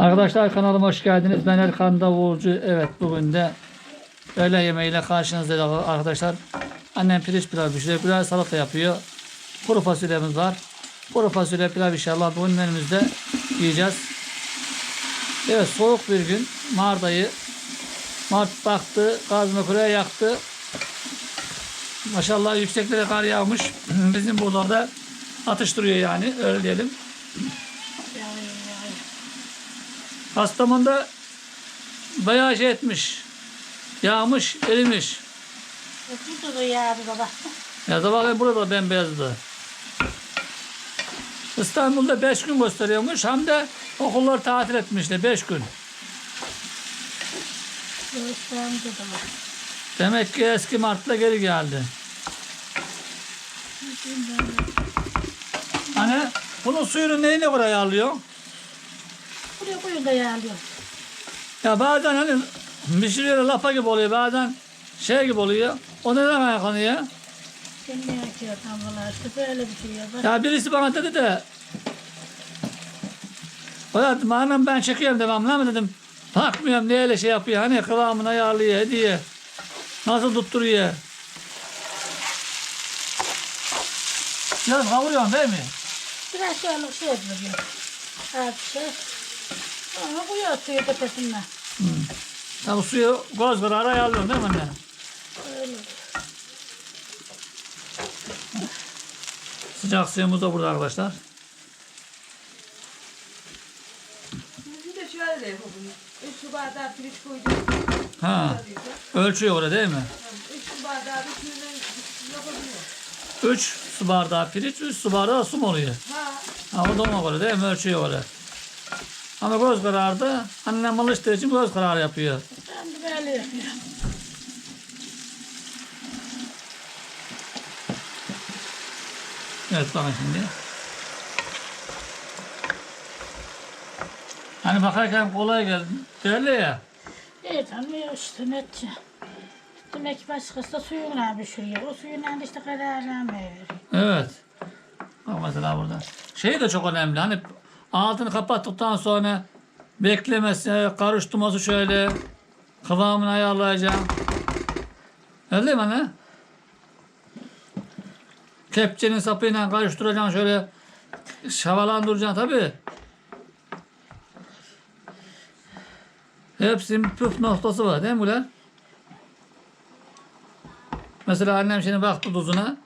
Arkadaşlar kanalıma hoş geldiniz. Ben Erkan Davulcu. Evet bugün de öğle yemeğiyle karşınızdayız arkadaşlar. Annem pirinç pilav pişiriyor. Biraz salata yapıyor. Kuru fasulyemiz var. Kuru fasulye pilav inşallah bugün menümüzde yiyeceğiz. Evet soğuk bir gün. Marda'yı Mart baktı. Gazını kuraya yaktı. Maşallah yükseklere kar yağmış. Bizim buralarda atıştırıyor yani. Öyle diyelim. Kastamonu'da bayağı şey etmiş. Yağmış, erimiş. Burada da yağdı baba. Ya da bakayım burada da bembeyazdı. İstanbul'da 5 gün gösteriyormuş. Hem de okullar tatil etmişler 5 gün. Demek ki eski Mart'ta geri geldi. Hani bunun suyunu neyine buraya alıyor? Buraya koyun da yağlıyor. Ya bazen hani pişiriyor lapa gibi oluyor. Bazen şey gibi oluyor. O neden ayaklanıyor? Kendi yakıyor tam valla işte böyle bir şey yapar. Ya birisi bana dedi de Valla anam ben çekiyorum devamlı ama dedim bakmıyorum neyle şey yapıyor hani kıvamına ayarlıyor diye nasıl tutturuyor Biraz kavuruyorsun değil mi? Biraz şöyle şey yapıyor. Az şey. Sonra koyuyor suyu tepesinden. Ya bu suyu göz kararı ayarlıyorsun değil mi anne? Öyle. Sıcak suyumuz da burada arkadaşlar. Bir de şöyle yapabiliriz. Üç bardağı pirinç koyduk. Ha, ölçüyor orada değil mi? Üç su bardağı bir suyundan yapabiliyor. 3 su bardağı pirinç, 3 su bardağı su mu oluyor? Ha. Ama da ona göre değil mi? Ölçüyor öyle. Ama göz kararı annem alıştığı için göz kararı yapıyor. Ben de böyle yapıyorum. Evet bakın şimdi. Hani bakarken kolay geldi. Derler ya. İyi tanımıyor işte ne edeceğim. Demek ki başkası da suyuna pişiriyor. O suyuna da işte kararlanmıyor. Evet. Bak mesela burada. Şey de çok önemli. Hani altını kapattıktan sonra beklemesi, karıştırması şöyle kıvamını ayarlayacağım. Öyle mi anne? Kepçenin sapıyla karıştıracaksın şöyle şavalandıracaksın tabi. Hepsinin püf noktası var değil mi Güler? Mesela annem şimdi baktı tuzuna.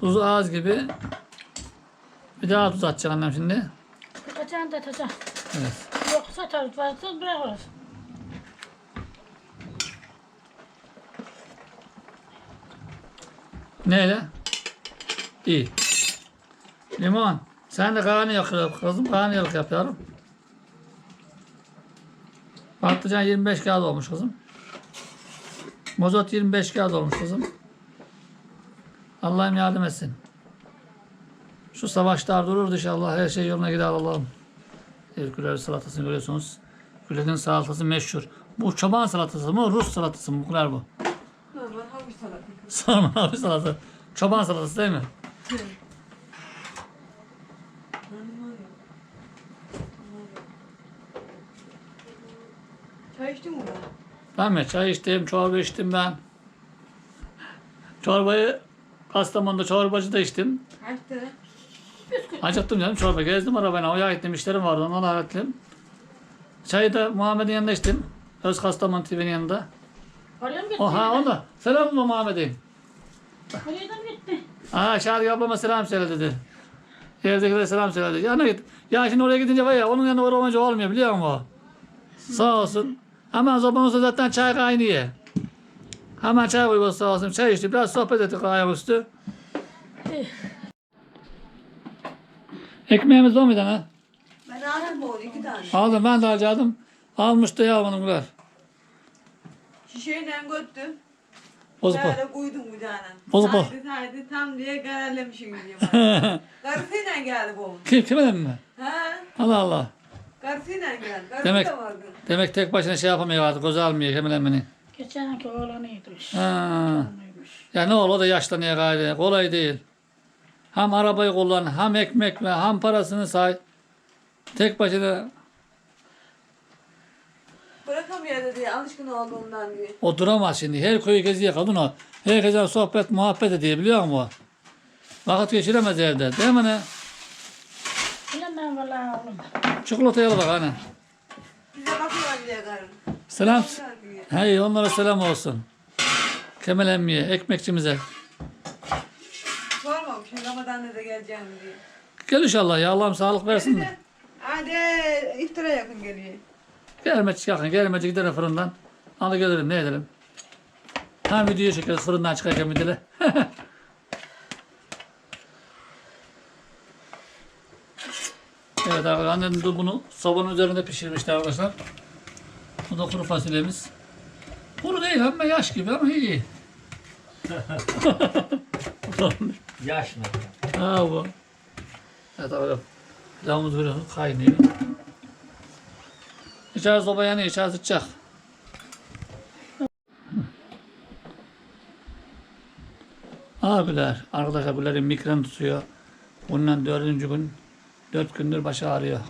Tuzu az gibi. Bir daha tuz atacak annem şimdi. Tutacaksın da tutacaksın. Evet. Yoksa tabii fazla bırakırız. Neyle? İyi. Limon. Sen de karnıyarık yap kızım. Karnıyarık yapıyorum. Patlıcan 25 kağıt olmuş kızım. Mozot 25 kağıt olmuş kızım. Allah'ım yardım etsin. Şu savaşlar durur inşallah. Her şey yoluna gider Allah'ım. Herküler salatasını görüyorsunuz. Gülerin salatası meşhur. Bu çoban salatası mı? Rus salatası mı? Güler bu. Sarma abi salatası. Çoban salatası değil mi? Çay içtin mi ben? Ben mi? Çay içtim, çorba içtim ben. Çorbayı Kastamonu'da çorbacı da içtim. Kaçtı? Acıktım canım çorba. Gezdim arabayla. Oya gittim. işlerim vardı. Ondan hallettim. Çayı da Muhammed'in yanında içtim. Öz Kastamonu TV'nin yanında. Oraya mı gitti? O ha onda. Selam mı Muhammed'in? Oraya da mı gitti? Aa Şahri ablama selam söyle dedi. Evdekilere selam söyle dedi. Yanına git. Ya şimdi oraya gidince var ya onun yanında uğramayınca olmuyor biliyor musun? Sağ olsun. Hemen olsa zaten çay kaynıyor. Hemen çay koyuyor sağ olsun. Çay içti. Biraz sohbet ettik ayaküstü. Ekmeğimiz var mıydı ha? Ben aldım bu iki tane. Aldım ben de alacaktım. Almıştı ya hanımlar. Şişeyle göttüm. Bozuk o. Böyle koydum bir tane. Bozuk o. Haydi haydi tam diye kararlamışım diye. Karısıyla geldi bu. Kim kime mi? Ha? Allah Allah. Karısıyla geldi. Karısı Demek- da vardı. Demek tek başına şey yapamıyor artık. Göze almıyor hemen hemen. Geçenki oğlanıymış. Ha. Ya ne olur o da yaşlanıyor gayri. Kolay değil. Hem arabayı kullan, hem ekmek ve hem parasını say. Tek başına Bırakamıyor dedi alışkın olduğundan diye. O duramaz şimdi. Her köyü geziyor kadın o. Herkese sohbet, muhabbet ediyor biliyor musun? Vakit geçiremez evde. Değil mi ne? Bilemem valla oğlum. Çikolataya bak hani. Bize bakıyorlar diye karın. Selam. Hey onlara selam olsun. Kemal emmiye, ekmekçimize. Sormamışım Ramazan'da da geleceğim diye. Gel inşallah ya Allah'ım sağlık versin de. Hadi iftara yakın geliyor. Gelmecik yakın, gelmecik gidelim fırından. Alı gelirim, ne edelim. Ha video çekeriz fırından çıkarken bir dile. evet arkadaşlar annem de bunu sobanın üzerinde pişirmişti arkadaşlar. Bu da kuru fasulyemiz. Kuru değil ama yaş gibi ama iyi. Yaş mı? ha bu. Evet arkadaşlar. Pilavımız böyle kaynıyor. İçerisi soba yanıyor, içerisi sıcak. Abiler, arkadaşlar Güler'in migren tutuyor. Bundan dördüncü gün, dört gündür başı ağrıyor.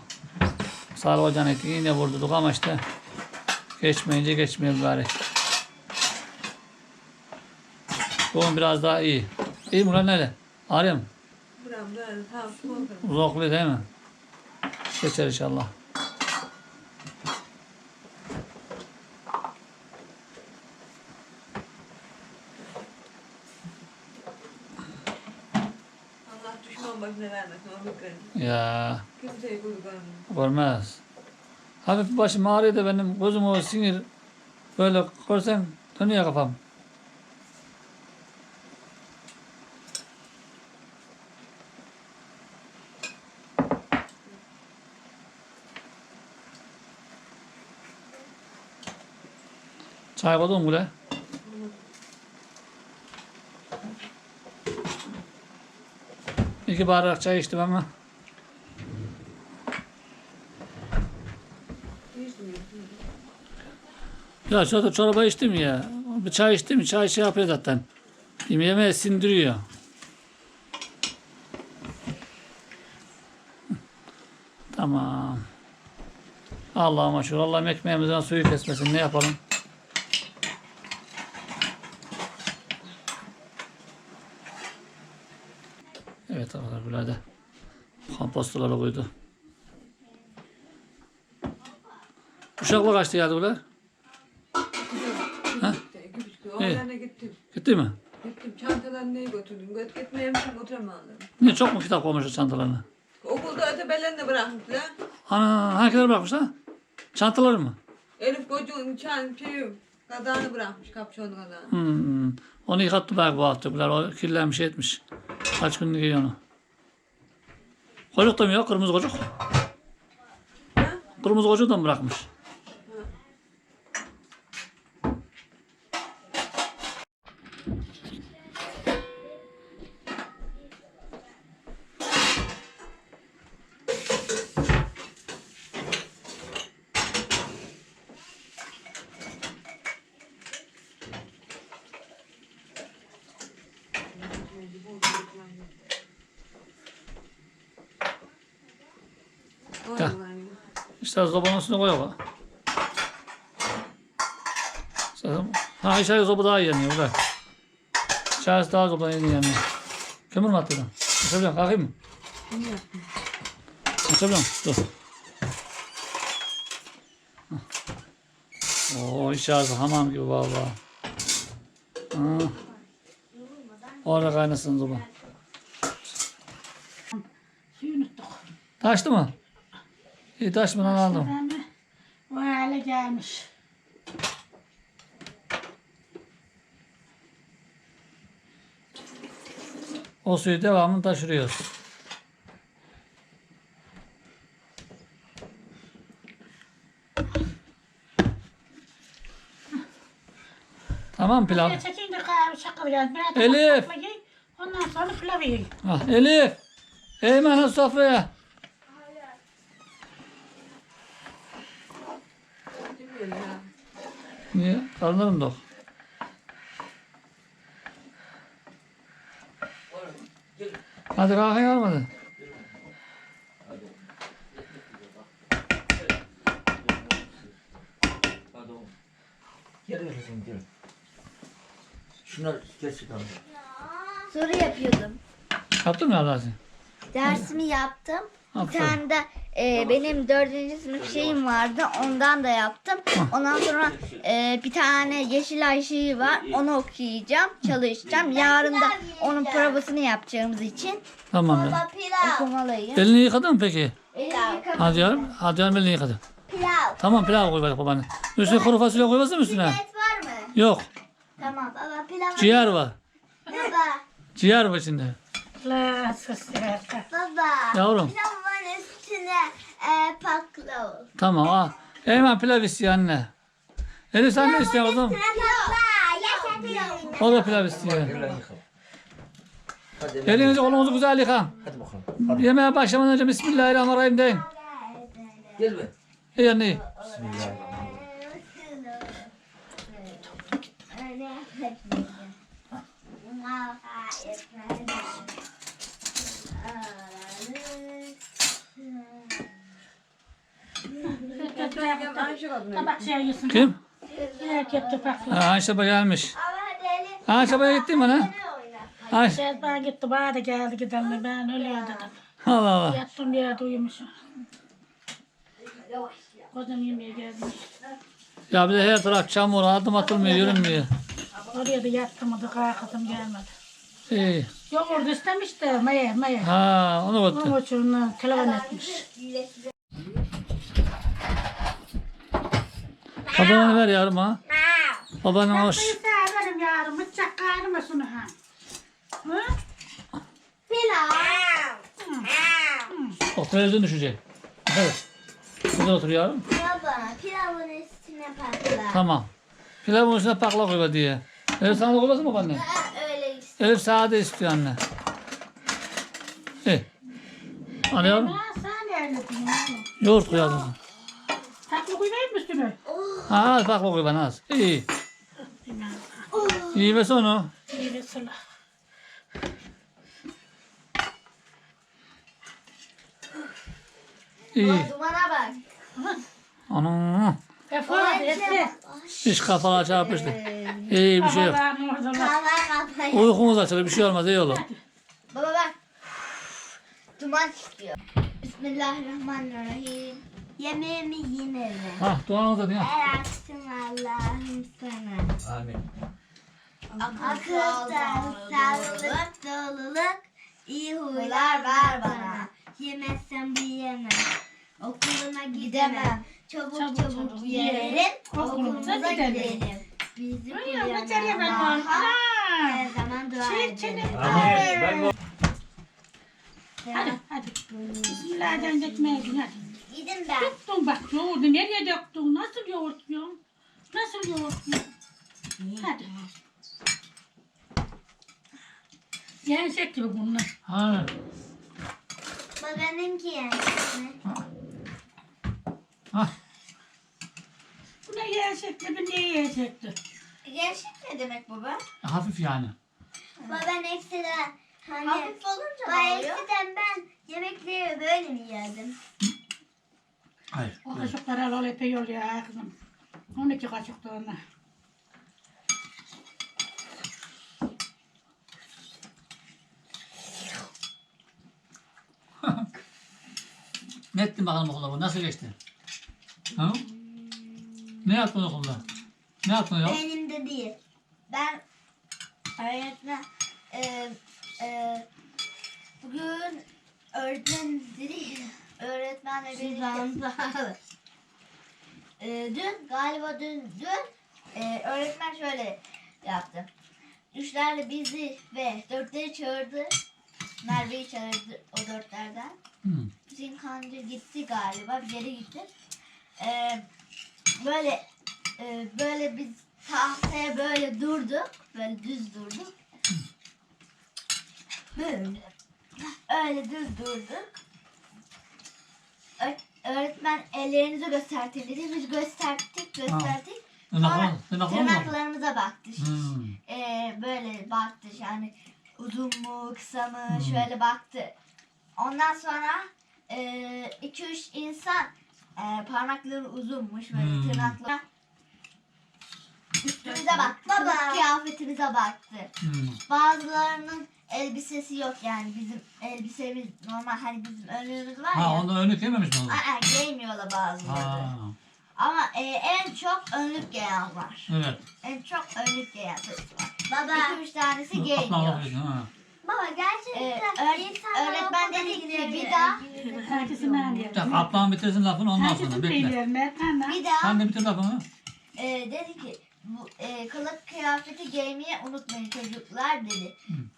Sağlık ocağına yine vurdurduk ama işte geçmeyince geçmiyor bari. Bugün biraz daha iyi. İyi lan nerede? Ağrıyor mu? Buram da tamam korkarım. Uzaklığı değil mi? Geçer inşallah. Allah düşman başına vermesin o mikreni. Ya Kimseyi kurbanım. görmez. Hafif başım ağrıyor da benim gözüm o sinir. Böyle görsen dönüyor kafam. Çay koydun mu bile? İki bardak çay içtim ama. Ya şurada çorba içtim ya. Bir çay içtim, çay şey yapıyor zaten. Yemeğe sindiriyor. Tamam. Allah'ıma şükür. Allah'ım ekmeğimizden suyu kesmesin. Ne yapalım? Evet arkadaşlar böyle de kompostoları koydu. Uşakla kaçtı geldi bunlar? İki buçuk. Oğlan'a gittim. Gitti mi? Gittim çantalarını neyi götürdüm. Göt gitmeyemişim götüremadım. Niye çok mu kitap koymuşuz çantalarına? Okulda ötebelerini bırakmışlar. Ana hangileri bırakmış ha? Çantaları mı? Elif kocuğun çan şey kazağını bırakmış kapşon kazağını. Hmm. Onu yıkattı belki bu hafta. Bunlar o kirlenmiş etmiş. Kaç gün giyiyor onu. Kocuk da mı yok? Kırmızı kocuk. Kırmızı kocuğu da mı bırakmış? Oy, Ya. yani. İşte zobanın üstüne koy. Zaten- Ha içeri zoba daha iyi yanıyor. Burada. İçerisi daha zoba iyi yanıyor. Kömür mü attın? Açabiliyorum. Kalkayım mı? Açabiliyorum. Dur. Oo içerisi hamam gibi vallahi. Ha. Orada kaynasın zoba. Taştı mı? İyi taşmadan aldım. Değil mi? O hale gelmiş. O suyu devamlı taşırıyoruz. Tamam pilav. Bir çekin de kahve çakıl geldi. Biraz da Elif! Ondan sonra pilavı yiyin. Ah, Elif. Eymen sofraya. Ya. Niye? Karnlarım dok. Hadi kalkın yarmadı. kızım gel. Şunlar geç çıkalım. Soru yapıyordum. Yaptın mı Allah'ın? Dersimi yaptım. Bir Aferin. tane de e, benim dördüncü sınıf şeyim vardı. Ondan da yaptım. Ondan sonra e, bir tane Yeşilay şeyi var. Onu okuyacağım, çalışacağım. Yarın da onun provasını yapacağımız için Tamam ya. okumalıyım. Elini yıkadın mı peki? Pilav. Hadi yavrum. Hadi yavrum elini yıkadı. Pilav. Tamam pilav koy bak babanı. Üstüne kuru fasulye koymazsın mı üstüne? Et var mı? Yok. Tamam. Baba pilav. Ciğer var. Baba. Ciğer var içinde. La sus ya. Baba. Yavrum. Pilavın üstüne e, baklava. Tamam al. Hemen pilav istiyor anne. Elif sen ne istiyorsun oğlum? O da pilav istiyor. Elinizi kolunuzu güzel yıkan. Hadi bakalım. Hadi. Yemeğe başlamadan önce Bismillahirrahmanirrahim deyin. Gel be. İyi anne iyi. Bismillahirrahmanirrahim. Tabak şey yiyorsun. Kim? Ha, Ayşe baba gelmiş. Ayşe baba gittin mi lan? Ayşe. Şey bana gitti bana da geldi gidelim ben ölüyor dedim. Allah Allah. Yattım bir yerde uyumuşum. Kocam yemeğe gelmiş. Ya bir de her taraf çamur adım atılmıyor yürünmüyor. Oraya da yattım da kalktım gelmedi. İyi. Yoğurdu istemiş de maya maya. Ha onu Onun koydum. için telefon etmiş. Babana ver yavrum ha. Babanın hoş. Benim yarım bıçak karnıma şunu ha. Hı? Pilav. O televizyon düşecek. Evet. Burada otur yavrum. Baba pilavın üstüne patla. Tamam. Pilavın üstüne pakla koy diye. Elif sana da koymasın mı anne? Ha, Öyle işte. Elif sade istiyor anne. İyi. Anne yavrum. Yoğurt koy yavrum. Tatlı koymayayım mı üstüne? Ha az pakla koy bana az. İyi. İyi ve sonu. İyi bir sıla. İyi. Dumana bak. Anam. Efe efe. Hiç kafalar çarpıştı. İyi bir şey yok. Kahve kafayı. Uykumuz açılır bir şey olmaz iyi olur. Baba bak. Duman çıkıyor. Bismillahirrahmanirrahim. Yemeğimi yine mi? Ha duanızı da ya. El Allah'ım sana. Amin. Akıldan sağlık, doluluk, iyi huylar ver bana. Yemezsem büyüyemem. Okuluna gidemem. Çabuk çabuk, Çabuk yerim, Okulumuza gidelim. gidelim. Bizi Ay Ben bu Hadi hadi. Bismillah'dan dökmeyin hadi. Gidin ben. Döktün bak yoğurdu nereye döktün? Nasıl yoğurtluyorsun? Nasıl yoğurtluyorsun? Hadi. Yenecek gibi bunlar. Ha. Babanınki yani. Ha. Bu ne yenecekti, bu ne yenecekti? Gerçek ne demek baba? Hafif yani. Baban eksiden hani hafif olunca ne oluyor? Eskiden ben yemekleri böyle mi yerdim? Hayır. O kaşıkları al al epey yol ya kızım. 12 kaşık da ona. Ne ettin bakalım okulda bu? Nasıl geçti? Ha? Ne yaptın okulda? Ne yaptın ya? Benim de değil. Ben öğretmen e, e, bugün öğretmen dedi öğretmenle birlikte e, dün galiba dün dün e, öğretmen şöyle yaptı. Üçlerle bizi ve dörtleri çağırdı. Merve'yi çağırdı o dörtlerden. Hmm. Bizim kanca gitti galiba bir yere gitti. Ee, böyle e, böyle biz tahtaya böyle durduk. Böyle düz durduk. Böyle. Öyle düz durduk. Ö- öğretmen ellerinizi göstertin dedi. Biz gösterdik gösterdik. Sonra Tırnaklar, tırnaklar mı? tırnaklarımıza baktı. Hmm. Ee, böyle baktı yani uzun mu kısa mı Hmm. şöyle baktı. Ondan sonra 2-3 insan e, parmakları uzunmuş böyle Hmm. tırnaklar. Üstümüze bak. Baba. Kıyafetimize baktı. Hmm. Bazılarının elbisesi yok yani bizim elbisemiz normal hani bizim önlüğümüz var Ha ya. onda önlük yememiş mi o? Aa, giymiyorlar bazıları. Ha, Ama e, en çok önlük giyen var. evet. En çok önlük giyen var. Baba. İki üç tanesi giymiyor. ha. Baba gerçekten öğretmen dedi ki bir daha Herkesin aynı Bir dakika ablam bitirsin lafını ondan sonra Herkesin bekle. beylerine tamam. bir daha Sen de bitir lafını. e, dedi ki bu e, kılık kıyafeti giymeyi unutmayın çocuklar dedi.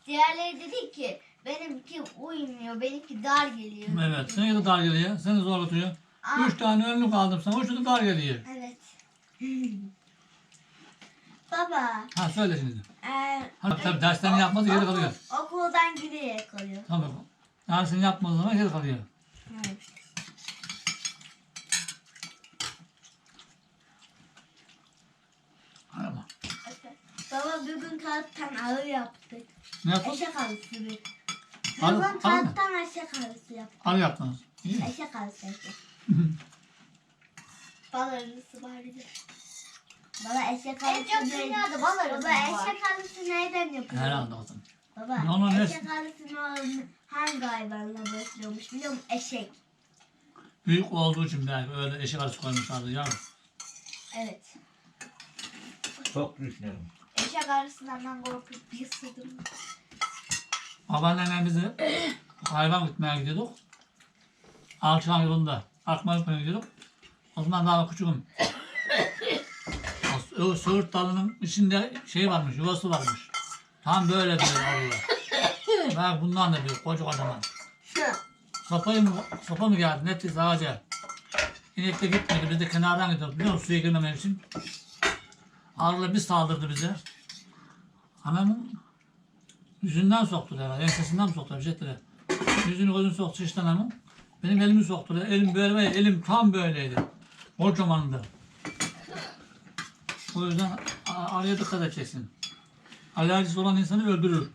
Diğerleri dedi ki benimki uymuyor, benimki dar geliyor. Evet. Seni de dar geliyor. Seni zorlatıyor. Aa. Üç tane önlük aldım sana. Üçü de dar geliyor. Evet. Baba, Ha söyle şimdi. eğer Hani tabii derslerini yapmazsa geri kalıyor. okuldan geriye kalıyor. Tabii. Dersini yapmadığı zaman geri kalıyor. Evet. Hay Allah. Baba bugün kağıttan ağır yaptık. Ne yaptın? Eşek arısı bir. Arı- Bugün arı mı? kağıttan eşek arısı yaptık. Arı yaptınız. İyi. Eşek arısı eşek. Bal arısı var bir de. Baba eşek arısı En çok dünyada bal arısı Baba eşek arısı neyden yapıyor? Herhalde olsun. Baba Ne olan eşek arısını hangi hayvanla besliyormuş biliyor musun? Eşek. Büyük olduğu için belki öyle eşek arısı koymuşlardı ya. Evet. Çok düşünüyorum. Eşek arısından korkup bir ısırdım. Babaannemle hayvan gitmeye gidiyorduk. Alçılan yolunda. Akma gitmeye gidiyorduk. O zaman daha küçüğüm. O, söğüt dalının içinde şey varmış, yuvası varmış. Tam böyle böyle arılar. Bak bundan da büyük, koca kocaman. Sopayı mı, sopa mı geldi? Nettiyse ağaca. İnek de gitmedi. Biz de kenardan gidiyorduk. Biliyor musun? Suya girmemek için. Arılar bir saldırdı bize. Anamın yüzünden soktular herhalde. Ensesinden mi soktular? Bir şey ettiler. Yüzünü gözünü soktu şişten hanımın. Benim elimi soktular. Elim böyle. Elim tam böyleydi. Kocamandı. O yüzden a- arıya dikkat edeceksin. Alerjisi olan insanı öldürür.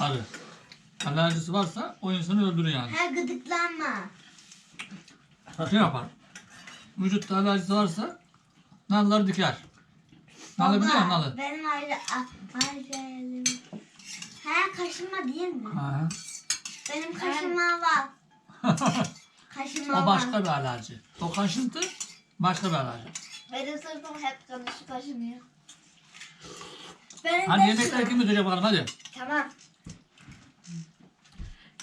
Arı. Alerjisi varsa o insanı öldürür yani. Ha gıdıklanma. Şey yapar. Vücutta alerjisi varsa nalları diker. Nalı biliyor musun nalı? Benim ayrı elim. Ha kaşınma değil mi? Ha. Benim kaşınma var. Kaşınma o var. başka bir alerji. O kaşıntı başka bir alerji. Benim sırtım hep kanışı kaşınıyor. Benim Hadi de yemekleri kim götürecek bakalım hadi. Tamam.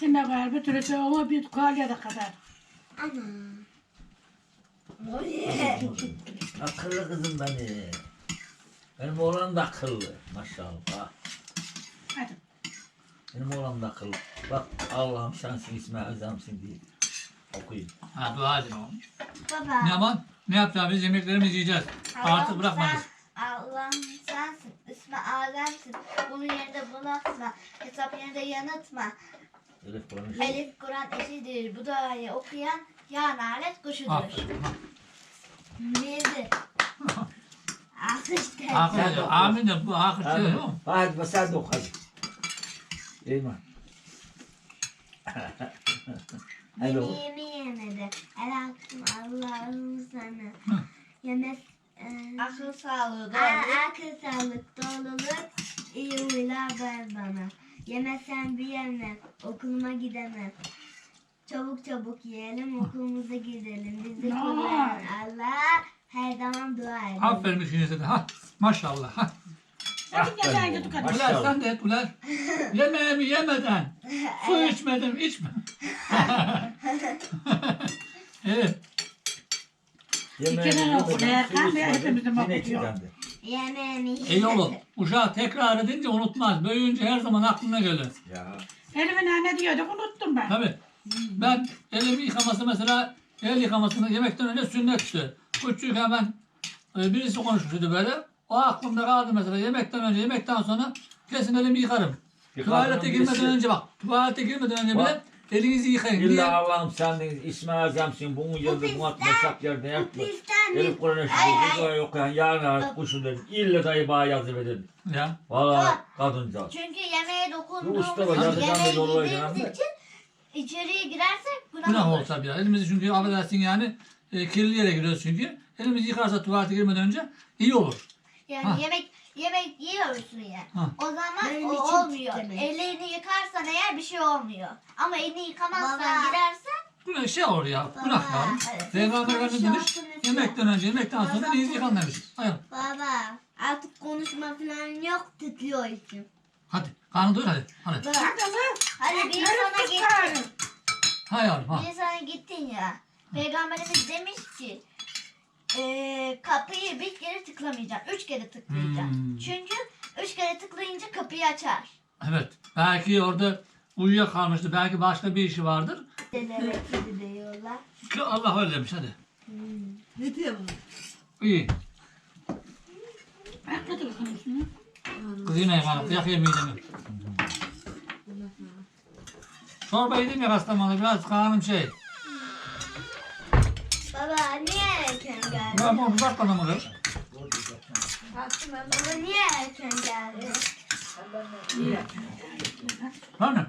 Yine var bir türlü ama bir kolyada kadar. Ana. Akıllı kızım benim. Benim oğlan da akıllı. Maşallah. Hadi. Benim oğlan da akıllı. Bak Allah'ım şansın ismi azamsın diye. Okuyun. Ha dua edin oğlum. Baba. Ne yapalım? Ne yapacağız? Biz yemeklerimizi yiyeceğiz. Artık Allah'ım bırakmayız. sen- Allah'ım sensin. İsmi Adem'sin. Bunun yerinde bırakma. Hesap yerinde yanıtma. Elif konuş. Elif Kur'an eşidir. Bu duayı okuyan ya nalet kuşudur. Aferin. Bildi. Bu akıl şey değil mi? Hadi sen de oku hadi. İman. Hello. Yemeğimi yemedi. El hakkım Allah'ım sana. Yemek... Akıl sağlığı Akıl sağlık doluluk iyi huylar ver bana. Yemesem bir yemem. Okuluma gidemem. Çabuk çabuk yiyelim okulumuza gidelim. Bizi koruyan Allah her zaman dua edelim. Aferin ikinize de. Ha, maşallah. Ha. Hadi gel ben gidip hadi. Ulan sen de et ulan. Yemeğimi yemeden, su içmedim içme. evet. Erkan Bey hepimizin bakıyor. Yemeğimi İyi oğlum. Uşağı tekrar edince unutmaz. Büyüyünce her zaman aklına gelir. Ya. Elimin anne diyorduk unuttum ben. Tabii. Ben elimi yıkaması mesela el yıkamasını yemekten önce sünnetti. Küçükken ben e, birisi konuşmuştu böyle. O aklımda kaldı mesela yemekten önce yemekten sonra kesin elimi yıkarım. Tuvalete girmeden önce bak. Tuvalete girmeden önce bile Bak. elinizi yıkayın. İlla Allah'ım sen de ismi azamsın. Bunun yerinde bu atmasak yerde yapma. Pisten Elif Kur'an'a şu bu okuyan yarın artık kuşu dedim. İlla dayı bana yazı verin. Ya. Valla kadıncağız. Çünkü yemeğe dokunduğumuz usta yolu var yediğimiz canım. için içeriye girersek günah, Günah olur. tabii ya. Elimizi çünkü affedersin yani e, kirli yere giriyoruz çünkü. Elimizi yıkarsa tuvalete girmeden önce iyi olur. Yani Ha. yemek yemek yiyorsun ya. Ha. O zaman Benim o için olmuyor. demek. Ellerini yıkarsan eğer bir şey olmuyor. Ama elini yıkamazsan Baba. girersen Bu şey olur ya. Günah ya. Evet. Peygamber Efendimiz demiş. Yemekten önce yemekten sonra elinizi yıkan demiş. Hayır. Baba artık konuşma falan yok titriyor içim. Hadi. Karnı doyur hadi. Hadi. Bak, Hadi bir sana kız gittin. Hay yavrum ha. Bir sana gittin ya. Peygamberimiz demiş ki eee, kapıyı bir kere tıklamayacaksın. Üç kere tıklayacaksın. Hmm. Çünkü üç kere tıklayınca kapıyı açar. Evet. Belki orada uyuyakalmıştı. Belki başka bir işi vardır. Denemek gibi diyorlar. Allah öyle demiş hadi. Ne diyor bu? İyi. Kız yine yakalım. Yakıyor midemi. Çorba yedim ya Kastamonu'da biraz karnım şey. Baba niye erken geldin? Ben bunu uzatmadım mı kız? Baba niye erken geldin? Benden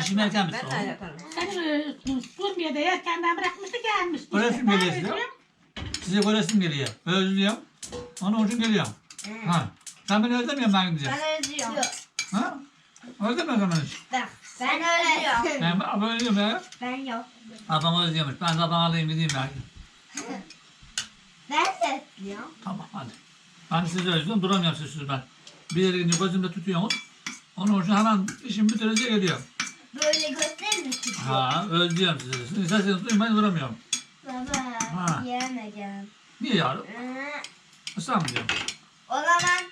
İşim erken bitti Benden oğlum. yaparım. Seni Suriye'de erkenden bırakmıştı gelmişti. Mi Ben geliyor size? Size göresim geliyor. Özlüyorum. Onun için geliyorum. Ha. Sen beni özlemiyorsun ben gidince. Ben özlüyorum. Ha? Özlemiyor zaman hiç. Ben, ben özlüyorum. Ben, ben özlüyorum ya. Ben yok. Adam özlüyormuş. Ben de adam alayım gideyim belki. Ben de özlüyorum. Tamam hadi. Ben sizi özlüyorum. Duramıyorum sizsiz ben. Bir yere gidince gözümde tutuyorsunuz. Onun için hemen işim bitirince geliyorum. Böyle gösterir misin? Ha özlüyorum sizi. Siz sesini tutayım ben duramıyorum. Baba Ha. yemeyeceğim. Niye yavrum? Ee, Islanmıyorum. O zaman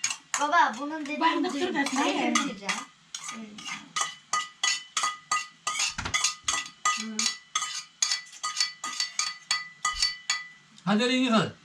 baba bunun dediğini Ben de şuradasın, hayır. Yemeyeceğim. Hadi elini yıka.